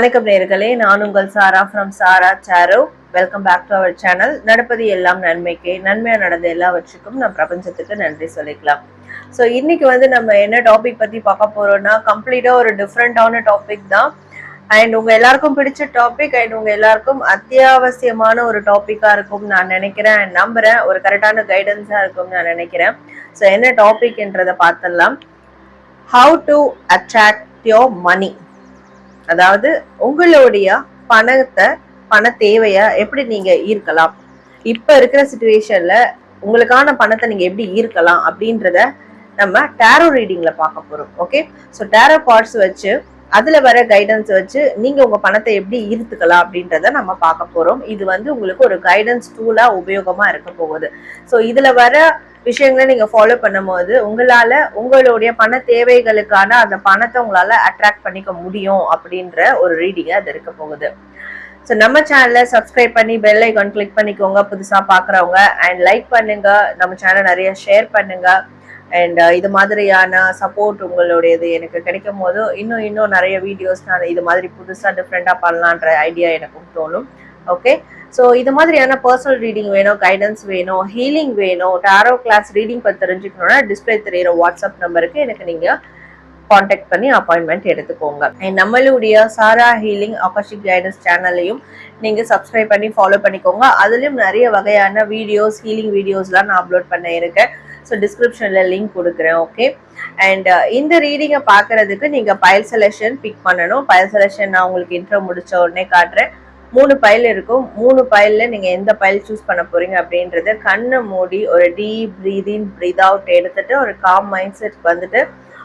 வணக்கம் நேர்களே நான் உங்கள் Sara from Sara Saro. Welcome back to our channel நடப்பது எல்லாம் நன்மைக்கு. நன்மையாக நடந்த எல்லாவற்றுக்கும் நம்ம பிரபஞ்சத்துக்கு நன்றி சொல்லிக்கலாம். ஸோ இன்னைக்கு வந்து நம்ம என்ன டாபிக் பற்றி பார்க்க போகிறோம்னா கம்ப்ளீட்டாக ஒரு டிஃப்ரெண்டான டாபிக் தான். அண்ட் உங்க எல்லாருக்கும் பிடிச்ச டாபிக் அண்ட் உங்கள் எல்லாருக்கும் அத்தியாவசியமான ஒரு டாப்பிக்காக இருக்கும் நான் நினைக்கிறேன். அண்ட் நம்புகிறேன் ஒரு கரெக்டான கைடன்ஸாக இருக்கும் நான் நினைக்கிறேன். ஸோ என்ன டாபிக்ன்றதை பார்த்துடலாம். How to attract your money அதாவது உங்களுடைய பணத்தை பண தேவைய எப்படி நீங்க ஈர்க்கலாம்? இப்ப இருக்கிற சுச்சுவேஷன்ல உங்களுக்கான பணத்தை நீங்க எப்படி ஈர்க்கலாம் அப்படின்றத நம்ம டேரோ ரீடிங்ல பார்க்க போறோம். ஓகே ஸோ டேரோ கார்ட்ஸ் வச்சு அதுல வர கைடன்ஸ் வச்சு நீங்க உங்க பணத்தை எப்படி ஈர்த்துக்கலாம் அப்படின்றத நம்ம பார்க்க போறோம். இது வந்து உங்களுக்கு ஒரு கைடன்ஸ் டூலா உபயோகமா இருக்க போகுது. ஸோ இதுல வர விஷயங்களை நீங்க ஃபாலோ பண்ணும்போது உங்களால உங்களுடைய பண தேவைகளுக்கான அந்த பணத்தை உங்களால அட்ராக்ட் பண்ணிக்க முடியும் அப்படின்ற ஒரு ரீடிங் அது இருக்க போகுது. ஸோ நம்ம சேனலை சப்ஸ்கிரைப் பண்ணி பெல் ஐக்கான் கிளிக் பண்ணிக்கோங்க புதுசா பாக்குறவங்க. அண்ட் லைக் பண்ணுங்க நம்ம சேனல் நிறைய ஷேர் பண்ணுங்க. அண்ட் uh, இது மாதிரியான சப்போர்ட் உங்களுடையது எனக்கு கிடைக்கும் போது இன்னும் இன்னும் நிறைய வீடியோஸ் நான் இது மாதிரி புதுசாக டிஃப்ரெண்ட்டாக பண்ணலான்ற ஐடியா எனக்கும் தோணும். ஓகே ஸோ இது மாதிரியான பர்சனல் ரீடிங் வேணும் கைடன்ஸ் வேணும் ஹீலிங் வேணும் டாரோ கிளாஸ் ரீடிங் பற்றி தெரிஞ்சுக்கணும்னா டிஸ்பிளே தெரியிற வாட்ஸ்அப் நம்பருக்கு எனக்கு நீங்கள் காண்டாக்ட் பண்ணி அப்பாயின்மெண்ட் எடுத்துக்கோங்க. நம்மளுடைய சாரா ஹீலிங் ஆகாஷிக் கைடன்ஸ் சேனலையும் நீங்கள் சப்ஸ்கிரைப் பண்ணி ஃபாலோ பண்ணிக்கோங்க. அதுலேயும் நிறைய வகையான வீடியோஸ் ஹீலிங் வீடியோஸ்லாம் நான் அப்லோட் பண்ண இருக்கேன். ஸோ டிஸ்கிரிப்ஷனில் லிங்க் கொடுக்குறேன் ஓகே அண்ட் uh, இந்த ரீடிங்கை பார்க்கறதுக்கு நீங்கள் பயல் செலெக்ஷன் பிக் பண்ணணும். பயல் செலெக்ஷன் நான் உங்களுக்கு இன்ட்ரோ முடித்த உடனே காட்டுறேன். மூணு பைல் இருக்கும். மூணு பைல்ல நீங்க எந்த பைல் சூஸ் பண்ண போறீங்க அப்படின்றத கண்ணை மூடி ஒரு டீப் ப்ரீதின் ப்ரீத் அவுட் எடுத்துட்டு ஒரு காம் மைண்ட் செட் வந்துட்டு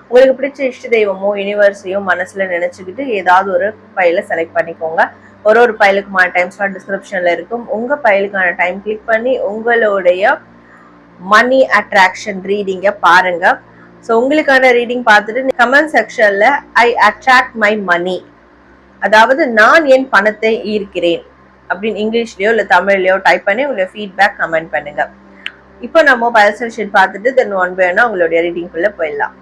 உங்களுக்கு பிடிச்ச இஷ்ட தெய்வமோ யூனிவர்ஸையும் மனசுல நினைச்சுக்கிட்டு ஏதாவது ஒரு பயில செலக்ட் பண்ணிக்கோங்க. ஒரு ஒரு பயலுக்குமான டைம் ஸ்லாட் டிஸ்கிரிப்ஷன்ல இருக்கும். உங்க பைலுக்கான டைம் கிளிக் பண்ணி உங்களுடைய மணி அட்ராக்ஷன் ரீடிங்கை பாருங்க. ஸோ உங்களுக்கான ரீடிங் பார்த்துட்டு கமெண்ட் செக்ஷன்ல ஐ அட்ராக்ட் மை மணி அதாவது நான் என் பணத்தை ஈர்க்கிறேன். அப்படின்னு இங்கிலீஷ்லயோ இல்லை தமிழ்லயோ டைப் பண்ணி உங்களுடைய ஃபீட்பேக் கமெண்ட் பண்ணுங்க. இப்போ நம்ம பயசல்ஷன் பார்த்துட்டு தென் ஒன் வேணா உங்களுடைய ரீடிங்குள்ள போயிடலாம்.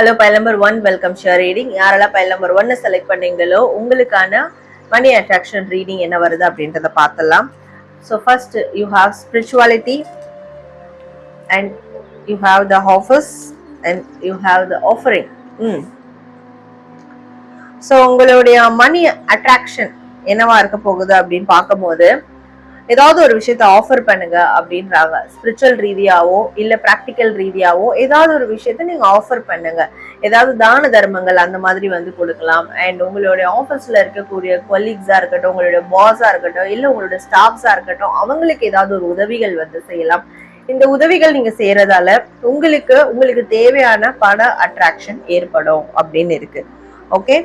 Hello pile number one welcome sure reading யாரெல்லாம் பைல் நம்பர் ஒன்னு செலக்ட் பண்ணீங்களோ உங்களுக்கான மணி அட்ராக்ஷன் ரீடிங் என்ன வருது அப்படின்றத பார்த்தலாம் so first you have spirituality and you have the offers and you have the offering hmm so உங்களுடைய மணி அட்ராக்ஷன் என்னவா இருக்க போகுது அப்படின்னு பார்க்கும்போது ஏதாவது ஒரு விஷயத்த ஆஃபர் பண்ணுங்க அப்படின்றாங்க. ஸ்பிரிச்சுவல் ரீதியாவோ இல்ல ப்ராக்டிக்கல் ரீதியாவோ ஏதாவது ஒரு விஷயத்த நீங்க ஆஃபர் பண்ணுங்க. ஏதாவது தான தர்மங்கள் அந்த மாதிரி வந்து கொடுக்கலாம். அண்ட் உங்களுடைய ஆஃபீஸ்ல இருக்கக்கூடிய கொலீக்ஸா இருக்கட்டும் உங்களுடைய பாஸா இருக்கட்டும் இல்ல உங்களுடைய ஸ்டாஃப்ஸா இருக்கட்டும் அவங்களுக்கு ஏதாவது ஒரு உதவிகள் வந்து செய்யலாம். இந்த உதவிகள் நீங்க செய்யறதால உங்களுக்கு உங்களுக்கு தேவையான பண அட்ராக்ஷன் ஏற்படும் அப்படின்னு இருக்கு. ஓகே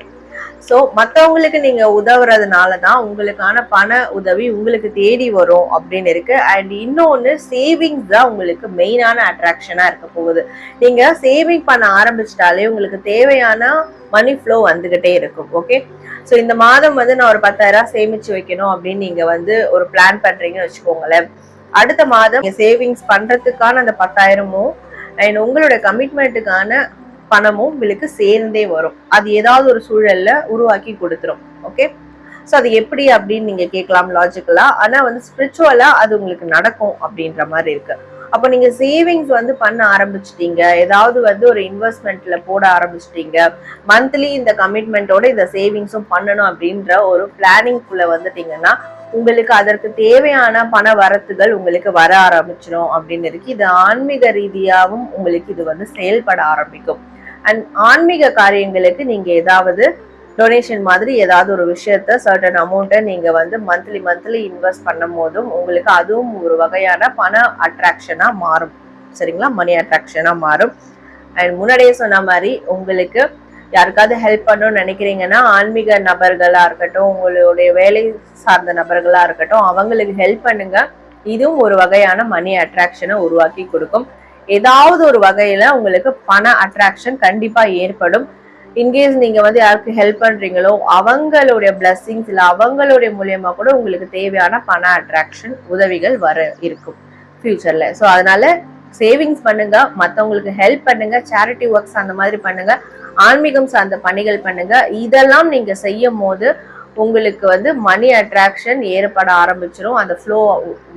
ஸோ மற்றவங்களுக்கு நீங்க உதவுறதுனால தான் உங்களுக்கான பண உதவி உங்களுக்கு தேடி வரும் அப்படின்னு இருக்கு. அண்ட் இன்னொன்று சேவிங்ஸ் தான் உங்களுக்கு மெயினான அட்ராக்ஷனா இருக்க போகுது. நீங்க சேவிங் பண்ண ஆரம்பிச்சிட்டாலே உங்களுக்கு தேவையான மணி ஃப்ளோ வந்துகிட்டே இருக்கும். ஓகே ஸோ இந்த மாதம் வந்து நான் ஒரு பத்தாயிரம் சேமிச்சு வைக்கணும் அப்படின்னு நீங்க வந்து ஒரு பிளான் பண்றீங்கன்னு வச்சுக்கோங்களேன். அடுத்த மாதம் நீங்க சேவிங்ஸ் பண்றதுக்கான அந்த பத்தாயிரமும் அண்ட் உங்களோட கமிட்மெண்ட்டுக்கான பணமும் உங்களுக்கு சேர்ந்தே வரும். அது ஏதாவது ஒரு சூழல்ல உருவாக்கி கொடுத்துரும். ஓகே ஸோ அது எப்படி அப்படின்னு நீங்க கேட்கலாம் லாஜிக்கலா ஆனா வந்து ஸ்பிரிச்சுவலா அது உங்களுக்கு நடக்கும் அப்படின்ற மாதிரி இருக்கு. அப்போ நீங்க சேவிங்ஸ் வந்து பண்ண ஆரம்பிச்சிட்டீங்க. ஏதாவது வந்து ஒரு இன்வெஸ்ட்மெண்ட்ல போட ஆரம்பிச்சிட்டீங்க. மந்த்லி இந்த கமிட்மெண்ட்டோட இந்த சேவிங்ஸும் பண்ணணும் அப்படின்ற ஒரு பிளானிங்குள்ள வந்துட்டீங்கன்னா உங்களுக்கு அதற்கு தேவையான பண வரத்துகள் உங்களுக்கு வர ஆரம்பிச்சிடும் அப்படின்னு இருக்கு. இது ஆன்மீக ரீதியாகவும் உங்களுக்கு இது வந்து செயல்பட ஆரம்பிக்கும். அண்ட் ஆன்மீக காரியங்களுக்கு நீங்க ஏதாவது டொனேஷன் மாதிரி ஏதாவது ஒரு விஷயத்த சர்டன் அமௌண்ட்டை நீங்க வந்து மந்த்லி மந்த்லி இன்வெஸ்ட் பண்ணும் போதும் உங்களுக்கு அதுவும் ஒரு வகையான பண அட்ராக்ஷனா மாறும். சரிங்களா? மணி அட்ராக்ஷனா மாறும். அண்ட் முன்னாடியே சொன்ன மாதிரி உங்களுக்கு யாருக்காவது ஹெல்ப் பண்ணணும்னு நினைக்கிறீங்கன்னா ஆன்மீக நபர்களா இருக்கட்டும் உங்களுடைய வேலை சார்ந்த நபர்களா இருக்கட்டும் அவங்களுக்கு ஹெல்ப் பண்ணுங்க. இதுவும் ஒரு வகையான மணி அட்ராக்ஷனை உருவாக்கி கொடுக்கும். ஏதாவது ஒரு வகையில உங்களுக்கு பண அட்ராக்ஷன் கண்டிப்பா ஏற்படும். இன்கேஸ் நீங்க வந்து யாருக்கு ஹெல்ப் பண்றீங்களோ அவங்களுடைய பிளஸ்ஸிங்ஸ் இல்ல அவங்களுடைய மூலியமா கூட உங்களுக்கு தேவையான பண அட்ராக்ஷன் உதவிகள் வர இருக்கும் ஃபியூச்சர்ல ஸோ அதனால சேவிங்ஸ் பண்ணுங்க மற்றவங்களுக்கு ஹெல்ப் பண்ணுங்க சேரிட்டி ஒர்க்ஸ் அந்த மாதிரி பண்ணுங்க ஆன்மீகம் சார்ந்த பணிகள் பண்ணுங்க. இதெல்லாம் நீங்க செய்யும் போது உங்களுக்கு வந்து மணி அட்ராக்ஷன் ஏற்பட ஆரம்பிச்சிடும் அந்த ஃப்ளோ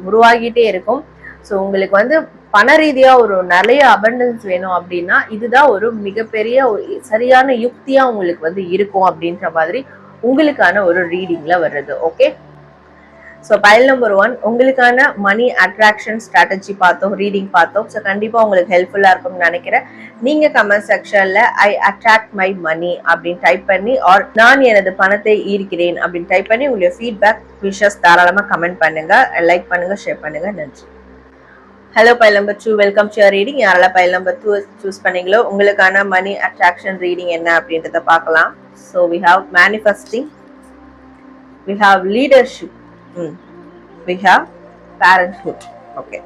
உருவாகிட்டே இருக்கும். ஸோ உங்களுக்கு வந்து பண ரீதியா ஒரு நிறைய அபண்டன்ஸ் வேணும் அப்படின்னா இதுதான் ஒரு மிகப்பெரிய ஒரு சரியான யுக்தியா உங்களுக்கு வந்து இருக்கும் அப்படின்ற மாதிரி உங்களுக்கான ஒரு ரீடிங்ல வருது okay so pile number one உங்களுக்கான மணி அட்ராக்ஷன் ஸ்ட்ராட்டஜி பார்த்தோம் ரீடிங் பார்த்தோம். ஸோ கண்டிப்பாக உங்களுக்கு ஹெல்ப்ஃபுல்லாக இருக்கும்னு நினைக்கிறேன். நீங்கள் கமெண்ட் செக்ஷனில் ஐ அட்ராக்ட் மை மணி அப்படின்னு டைப் பண்ணி ஆர் நான் எனது பணத்தை ஈர்க்கிறேன் அப்படின்னு டைப் பண்ணி உங்களுடைய ஃபீட்பேக் விஷஸ் தாராளமாக கமெண்ட் பண்ணுங்க லைக் பண்ணுங்கள் ஷேர் பண்ணுங்கள் நன்றி. Hello pile number two welcome to reading யாரெல்லாம் பைல் நம்பர் டூ சூஸ் பண்ணீங்களோ உங்களுக்கான மணி அட்ராக்ஷன் ரீடிங் என்ன அப்படின்றத பார்க்கலாம். So we have manifesting we have leadership hmm we have parenthood okay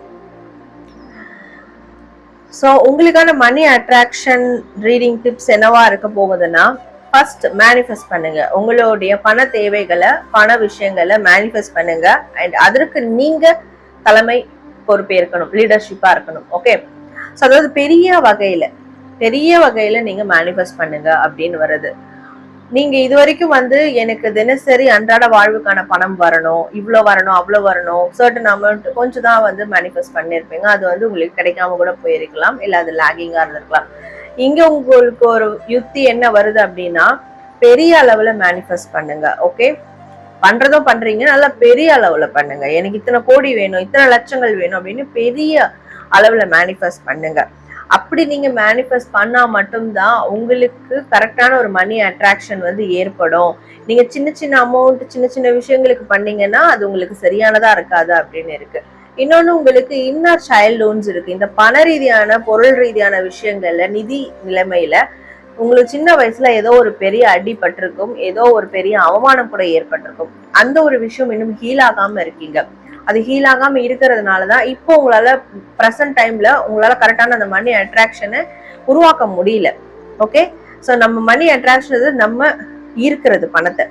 so உங்களுக்கான மணி அட்ராக்ஷன் ரீடிங் டிப்ஸ் என்னவா இருக்க போகுதுன்னா ஃபர்ஸ்ட் மேனிஃபெஸ்ட் பண்ணுங்க. உங்களுடைய பண தேவைகளை பண விஷயங்களை மேனிஃபெஸ்ட் பண்ணுங்க. அண்ட் அதற்கு நீங்க தலைமை பொறுப்பேற்கணும் லீடர்ஷிப்பா இருக்கணும் ஓகே ஸோ அதாவது பெரிய வகையில பெரிய வகையில நீங்க மேனிஃபெஸ்ட் பண்ணுங்க அப்படின்னு வருது. நீங்க இது வரைக்கும் வந்து எனக்கு தினசரி அன்றாட வாழ்வுக்கான பணம் வரணும் இவ்வளோ வரணும் அவ்வளோ வரணும் சர்டன் அமௌண்ட் கொஞ்சம் தான் வந்து மேனிஃபெஸ்ட் பண்ணியிருப்பீங்க அது வந்து உங்களுக்கு கிடைக்காம கூட போயிருக்கலாம் இல்லை அது லேகிங்காக இருந்திருக்கலாம். இங்க உங்களுக்கு ஒரு யுக்தி என்ன வருது அப்படின்னா பெரிய அளவுல மேனிஃபெஸ்ட் பண்ணுங்க ஓகே பண்றதும் பண்றீங்க நல்லா பெரிய அளவுல பண்ணுங்க. எனக்கு இத்தனை கோடி வேணும் இத்தனை லட்சங்கள் வேணும் அப்படின்னு பெரிய அளவுல மேனிஃபெஸ்ட் பண்ணுங்க. அப்படி நீங்க மேனிஃபெஸ்ட் பண்ணா மட்டும்தான் உங்களுக்கு கரெக்டான ஒரு மணி அட்ராக்ஷன் வந்து ஏற்படும். நீங்க சின்ன சின்ன அமௌண்ட் சின்ன சின்ன விஷயங்களுக்கு பண்ணீங்கன்னா அது உங்களுக்கு சரியானதா இருக்காது அப்படின்னு இருக்கு. இன்னொன்னு உங்களுக்கு இன்னர் சைல்ட் லோன்ஸ் இருக்கு. இந்த பண ரீதியான பொருள் ரீதியான விஷயங்கள்ல நிதி நிலைமையில உங்களுக்கு சின்ன வயசுல ஏதோ ஒரு பெரிய அடி பட்டிருக்கும் ஏதோ ஒரு பெரிய அவமானம் கூட ஏற்பட்டிருக்கும். அந்த ஒரு விஷயம் இன்னும் ஹீல் ஆகாம இருக்கீங்க. அது ஹீல் ஆகாம இருக்கிறதுனால தான் இப்போ உங்களால ப்ரெசன்ட் டைம்ல உங்களால கரெக்டான அந்த மணி அட்ராக்ஷனை உருவாக்க முடியல. ஓகே ஸோ நம்ம மணி அட்ராக்ஷன் நம்ம ஈர்க்கிறது பணத்தை.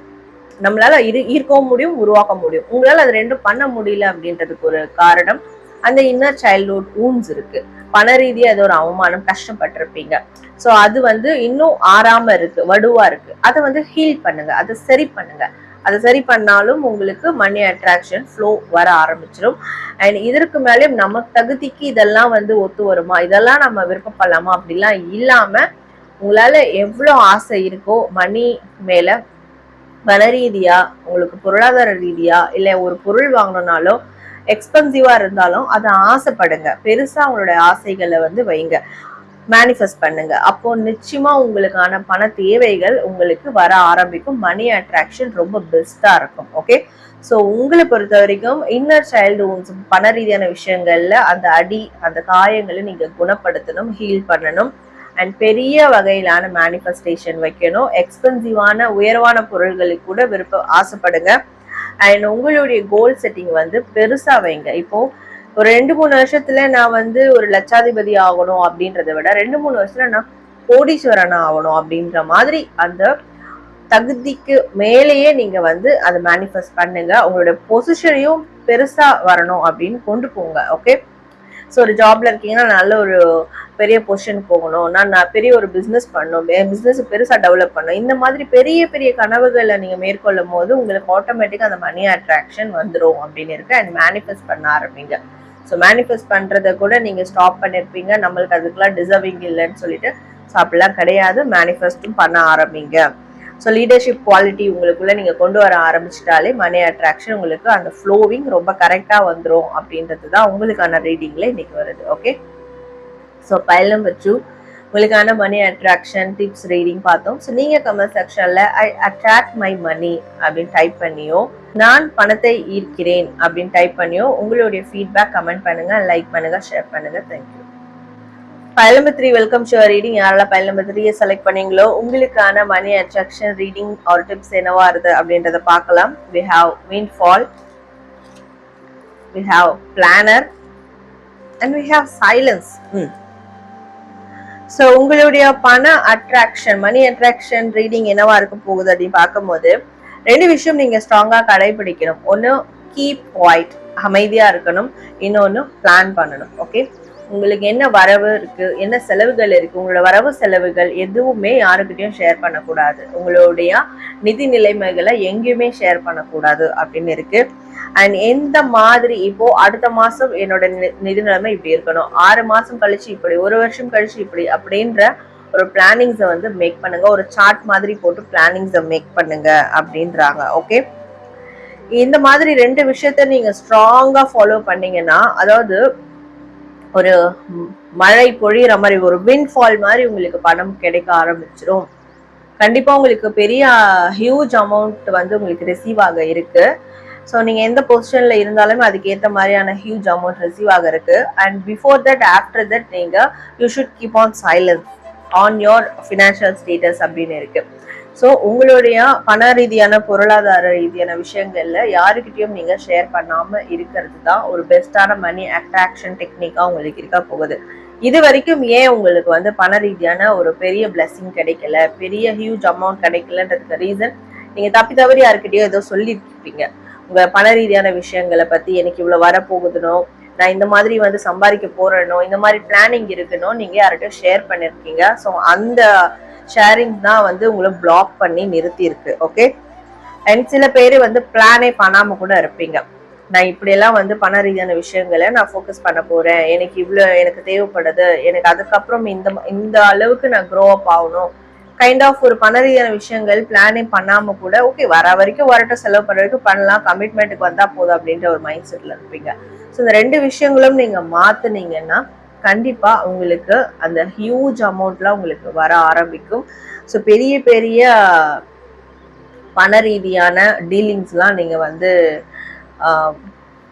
நம்மளால இரு ஈர்க்கவும் முடியும் உருவாக்க முடியும். உங்களால அது ரெண்டும் பண்ண முடியல அப்படின்றதுக்கு ஒரு காரணம். அந்த இன்னர் சைல்ட்ஹுட் ஊன்ஸ் இருக்கு. பண ரீதியா ஏதோ ஒரு அவமானம் கஷ்டப்பட்டிருப்பீங்க. ஸோ அது வந்து இன்னும் ஆறாம இருக்கு வடுவா இருக்கு. அதை வந்து ஹீல் பண்ணுங்க அதை சரி பண்ணுங்க. அதை சரி பண்ணாலும் உங்களுக்கு மணி அட்ராக்ஷன் ஃப்ளோ வர ஆரம்பிச்சிடும் அண்ட் இதற்கு மேலேயும் நம்ம தகுதிக்கு இதெல்லாம் வந்து ஒத்து வருமா? இதெல்லாம் நம்ம விருப்பப்படலாமா அப்படிலாம் இல்லாம உங்களால எவ்வளோ ஆசை இருக்கோ மணி மேல பண ரீதியா உங்களுக்கு பொருளாதார ரீதியா இல்லை ஒரு பொருள் வாங்கணும்னாலும் எக்ஸ்பென்சிவா இருந்தாலும் அதை ஆசைப்படுங்க. பெருசா அவங்களோட ஆசைகளை வந்து வைங்க. மேனிஃபெஸ்ட் பண்ணுங்க. அப்போ நிச்சயமா உங்களுக்கான பண தேவைகள் உங்களுக்கு வர ஆரம்பிக்கும். மணி அட்ராக்ஷன் ரொம்ப பெஸ்டா இருக்கும். ஓகே ஸோ உங்களை பொறுத்த வரைக்கும் இன்னர் சைல்டு உன்ஸ் பண ரீதியான விஷயங்கள்ல அந்த அடி அந்த காயங்களை நீங்க குணப்படுத்தணும் ஹீல் பண்ணணும். அண்ட் பெரிய வகையிலான மேனிஃபெஸ்டேஷன் வைக்கணும். எக்ஸ்பென்சிவான உயர்வான பொருள்களுக்கு கூட விருப்ப ஆசைப்படுங்க. அண்ட் உங்களுடைய கோல் செட்டிங் வந்து பெருசா வைங்க. இப்போ ஒரு ரெண்டு மூணு வருஷத்துல நான் வந்து ஒரு லட்சாதிபதி ஆகணும் அப்படின்றத விட ரெண்டு மூணு வருஷத்துல நான் கோடீஸ்வரன் ஆகணும் அப்படின்ற மாதிரி அந்த தகுதிக்கு மேலேயே நீங்க வந்து அதை மேனிஃபெஸ்ட் பண்ணுங்க. உங்களுடைய பொசிஷனையும் பெருசா வரணும் அப்படின்னு கொண்டு போங்க ஓகே ஸோ ஒரு ஜாப்ல இருக்கீங்கன்னா நல்ல ஒரு பெரிய பொசிஷன் போகணும். நான் நான் பெரிய ஒரு பிஸ்னஸ் பண்ணணும் பிஸ்னஸ் பெருசா டெவலப் பண்ணணும் இந்த மாதிரி பெரிய பெரிய கனவுகளை நீங்க மேற்கொள்ளும் போது உங்களுக்கு ஆட்டோமேட்டிக்கா அந்த மணி அட்ராக்ஷன் வந்துடும் அப்படின்னு இருக்கு. அண்ட் மேனிஃபெஸ்ட் பண்ண ஆரம்பிங்க. ஸோ மேனிஃபெஸ்ட் பண்றத கூட நீங்க ஸ்டாப் பண்ணிருப்பீங்க. நம்மளுக்கு அதுக்கெல்லாம் டிசர்விங் இல்லைன்னு சொல்லிட்டு ஸோ அப்படிலாம் கிடையாது மேனிஃபெஸ்டும் பண்ண ஆரம்பிங்க. ஸோ லீடர்ஷிப் குவாலிட்டி உங்களுக்குள்ளே நீங்கள் கொண்டு வர ஆரம்பிச்சிட்டாலே மணி அட்ராக்ஷன் உங்களுக்கு அந்த ஃப்ளோவிங் ரொம்ப கரெக்டாக வந்துடும் அப்படின்றது தான் உங்களுக்கான ரீடிங்கில் இன்னைக்கு வருது okay so pile number two உங்களுக்கான மணி அட்ராக்ஷன் டிப்ஸ் ரீடிங் பார்த்தோம். ஸோ நீங்க கமெண்ட் செக்ஷனில் ஐ அட்ராக்ட் மை மணி அப்படின்னு டைப் பண்ணியோ நான் பணத்தை ஈர்க்கிறேன் அப்படின்னு டைப் பண்ணியோ உங்களுடைய ஃபீட்பேக் கமெண்ட் பண்ணுங்க லைக் பண்ணுங்க ஷேர் பண்ணுங்க. Thank you pile number three welcome sure reading யாரெல்லாம் பைல் நம்பர் த்ரீயை செலக்ட் பண்ணீங்களோ உங்களுக்கான money attraction reading or tips என்னவா இருக்கு அப்படின்றத பார்க்கலாம். We have mean fall we have planner and we have silence so உங்களுடைய பண அட்ராக்ஷன் மணி அட்ராக்ஷன் ரீடிங் என்னவா இருக்க போகுது அப்படின்னு பார்க்கும்போது ரெண்டு விஷயம் நீங்க ஸ்ட்ராங்கா கடைபிடிக்கணும். ஒன்று கீப் ஒயிட் அமைதியா இருக்கணும். இன்னொன்று பிளான் பண்ணணும். ஓகே உங்களுக்கு என்ன வரவு இருக்கு? என்ன செலவுகள் இருக்கு? உங்களோட வரவு செலவுகள் எதுவுமே யாருக்கிட்டையும் ஷேர் பண்ணக்கூடாது. உங்களுடைய நிதி நிலைமைகளை எங்கேயுமே ஷேர் பண்ணக்கூடாது அப்படின்னு இருக்கு. அண்ட் எந்த மாதிரி இப்போ அடுத்த மாசம் என்னோட நி- நிதி நிலைமை இப்படி இருக்கணும். ஆறு மாசம் கழிச்சு இப்படி ஒரு வருஷம் கழிச்சு இப்படி அப்படின்ற ஒரு பிளானிங்ஸை வந்து மேக் பண்ணுங்க. ஒரு சார்ட் மாதிரி போட்டு பிளானிங்ஸை மேக் பண்ணுங்க அப்படின்றாங்க. ஓகே இந்த மாதிரி ரெண்டு விஷயத்த நீங்க ஸ்ட்ராங்கா ஃபாலோ பண்ணீங்கன்னா அதாவது ஒரு மழை பொழியிற மாதிரி ஒரு விண்ட்ஃபால் மாதிரி உங்களுக்கு பணம் கிடைக்க ஆரம்பிச்சிடும் கண்டிப்பாக உங்களுக்கு பெரிய ஹியூஜ் அமௌண்ட் வந்து உங்களுக்கு ரிசீவ் ஆக இருக்கு. ஸோ நீங்கள் எந்த பொசிஷனில் இருந்தாலுமே அதுக்கேற்ற மாதிரியான ஹியூஜ் அமௌண்ட் ரிசீவ் ஆக இருக்கு. And before that after that நீங்கள் you should keep on silence on your financial status அப்படின்னு இருக்குது ஸோ உங்களுடைய பண ரீதியான பொருளாதார ரீதியான விஷயங்கள்ல யாருக்கிட்டையும் நீங்க ஷேர் பண்ணாம இருக்கிறது தான் ஒரு பெஸ்டான மணி அட்ராக்ஷன் டெக்னிக்கா உங்களுக்கு இருக்க போகுது. இது வரைக்கும் ஏன் உங்களுக்கு வந்து பண ரீதியான ஒரு பெரிய பிளெஸிங் கிடைக்கல? பெரிய ஹியூஜ் அமௌண்ட் கிடைக்கலன்றதுக்கு ரீசன் நீங்க தப்பி தவறி யாருக்கிட்டயோ ஏதோ சொல்லியிருப்பீங்க உங்க பண ரீதியான விஷயங்களை பத்தி எனக்கு இவ்வளவு வரப்போகுதுனோ நான் இந்த மாதிரி வந்து சம்பாதிக்க போறேனோ இந்த மாதிரி பிளானிங் இருக்குனோ நீங்க யார்கிட்டயும் ஷேர் பண்ணிருக்கீங்க. ஸோ அந்த ஷேரிங் தான் வந்து உங்களை பிளாக் பண்ணி நிறுத்தி இருக்கு ஓகே அண்ட் சில பேர் வந்து பிளானே பண்ணாம கூட இருப்பீங்க. நான் இப்படியெல்லாம் வந்து பண ரீதியான விஷயங்களை நான் ஃபோக்கஸ் பண்ண போறேன். எனக்கு இவ்வளோ எனக்கு தேவைப்படுது. எனக்கு அதுக்கப்புறம் இந்த இந்த அளவுக்கு நான் க்ரோ அப் ஆகணும். கைண்ட் ஆஃப் ஒரு பண ரீதியான விஷயங்கள் பிளானே பண்ணாம கூட ஓகே வர வரைக்கும் வரட்டும் செலவு பண்ண வரைக்கும் பண்ணலாம். கமிட்மெண்ட்டுக்கு வந்தால் போதும் அப்படின்ற ஒரு மைண்ட் செட்ல இருப்பீங்க. ஸோ இந்த ரெண்டு விஷயங்களும் நீங்கள் மாத்துனீங்கன்னா கண்டிப்பா உங்களுக்கு அந்த ஹியூஜ் அமௌண்ட்லாம் உங்களுக்கு வர ஆரம்பிக்கும். ஸோ பெரிய பெரிய பண ரீதியான டீலிங்ஸ்லாம் நீங்க வந்து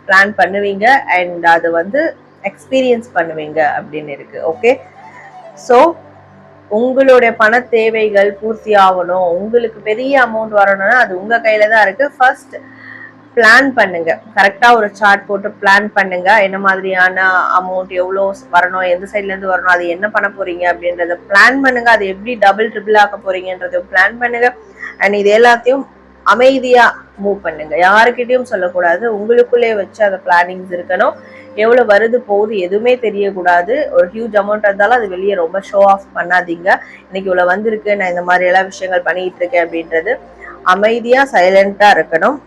பிளான் பண்ணுவீங்க. அண்ட் அது வந்து எக்ஸ்பீரியன்ஸ் பண்ணுவீங்க அப்படின்னு இருக்கு. ஓகே ஸோ உங்களுடைய பண தேவைகள் பூர்த்தி ஆகணும். உங்களுக்கு பெரிய அமௌண்ட் வரணும்னா அது உங்க கையில தான் இருக்கு. ஃபர்ஸ்ட் பிளான் பண்ணுங்க. கரெக்டா ஒரு சார்ட் போட்டு பிளான் பண்ணுங்க. என்ன மாதிரியான அமௌண்ட் எவ்வளோ வரணும் எந்த சைட்ல இருந்து வரணும் அது என்ன பண்ண போறீங்க அப்படின்றத பிளான் பண்ணுங்க. அது எப்படி டபுள் ட்ரிபிள் ஆக்க போறீங்கன்றத பிளான் பண்ணுங்க. அண்ட் இது எல்லாத்தையும் அமைதியா மூவ் பண்ணுங்க. யாருக்கிட்டையும் சொல்லக்கூடாது. உங்களுக்குள்ளே வச்சு அந்த பிளானிங்ஸ் இருக்கணும். எவ்வளவு வருது போகுது எதுவுமே தெரியக்கூடாது. ஒரு ஹியூஜ் அமௌண்ட் இருந்தாலும் அது வெளியே ரொம்ப ஷோ ஆஃப் பண்ணாதீங்க. இன்னைக்கு இவ்வளவு வந்திருக்கு நான் இந்த மாதிரி எல்லா விஷயங்கள் பண்ணிட்டு இருக்கேன் அப்படின்றது. அமைதியா சைலண்டா இருக்கணும்.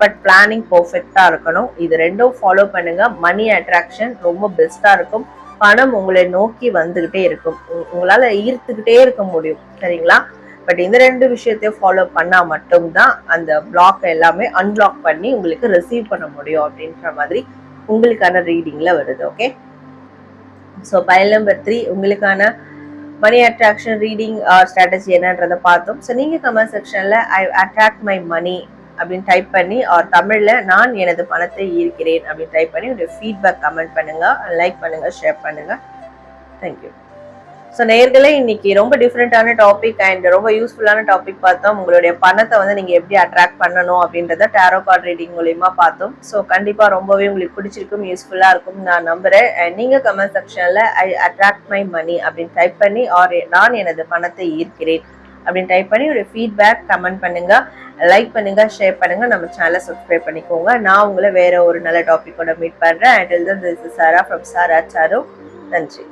பட் பிளானிங் பர்ஃபெக்டாக இருக்கணும். இது ரெண்டும் ஃபாலோ பண்ணுங்க. மணி அட்ராக்ஷன் ரொம்ப பெஸ்ட்டாக இருக்கும். பணம் உங்களை நோக்கி வந்துகிட்டே இருக்கும். உங்களால் உங்களால ஈர்த்துக்கிட்டே இருக்க முடியும். சரிங்களா? பட் இந்த ரெண்டு விஷயத்தையும் ஃபாலோ பண்ணா மட்டும்தான் அந்த பிளாக் எல்லாமே அன்பிளாக் பண்ணி உங்களுக்கு ரிசீவ் பண்ண முடியும் அப்படின்ற மாதிரி உங்களுக்கான ரீடிங்ல வருது okay so pile number three உங்களுக்கான மணி அட்ராக்ஷன் ரீடிங் ஸ்ட்ராட்டஜி என்னன்றதை பார்த்தோம். ஸோ நீங்கள் கமெண்ட் செக்ஷன்ல ஐ அட்ராக்ட் மை மணி அப்படின்னு டைப் பண்ணி ஆர் தமிழில் நான் எனது பணத்தை ஈர்க்கிறேன் அப்படின்னு டைப் பண்ணி உங்களுடைய ஃபீட்பேக் கமெண்ட் பண்ணுங்கள் லைக் பண்ணுங்கள் ஷேர் பண்ணுங்கள் தேங்க்யூ ஸோ நேர்களே இன்னைக்கு ரொம்ப டிஃப்ரெண்ட்டான டாபிக் அண்ட் ரொம்ப யூஸ்ஃபுல்லான டாபிக் பார்த்தோம். உங்களுடைய பணத்தை வந்து நீங்கள் எப்படி அட்ராக்ட் பண்ணணும் அப்படின்றத டேரோ கார்டு ரீடிங் மூலயமா பார்த்தோம். ஸோ கண்டிப்பாக ரொம்பவே உங்களுக்கு பிடிச்சிருக்கும் யூஸ்ஃபுல்லாக இருக்கும் நான் நம்புகிறேன் நீங்கள் நீங்க கமெண்ட் செக்ஷனில் ஐ அட்ராக்ட் மை மணி அப்படின்னு டைப் பண்ணி ஆர் நான் எனது பணத்தை ஈர்க்கிறேன். அப்படின்னு டைப் பண்ணி ஒரு ஃபீட்பேக் கமெண்ட் பண்ணுங்க. லைக் பண்ணுங்க ஷேர் பண்ணுங்க. நம்ம சேனலை சப்ஸ்கிரைப் பண்ணிக்கோங்க. நான் உங்களை வேற ஒரு நல்ல டாப்பிக்கோட மீட் பண்ணுறேன் and then this Sara from Sara Saru நன்றி.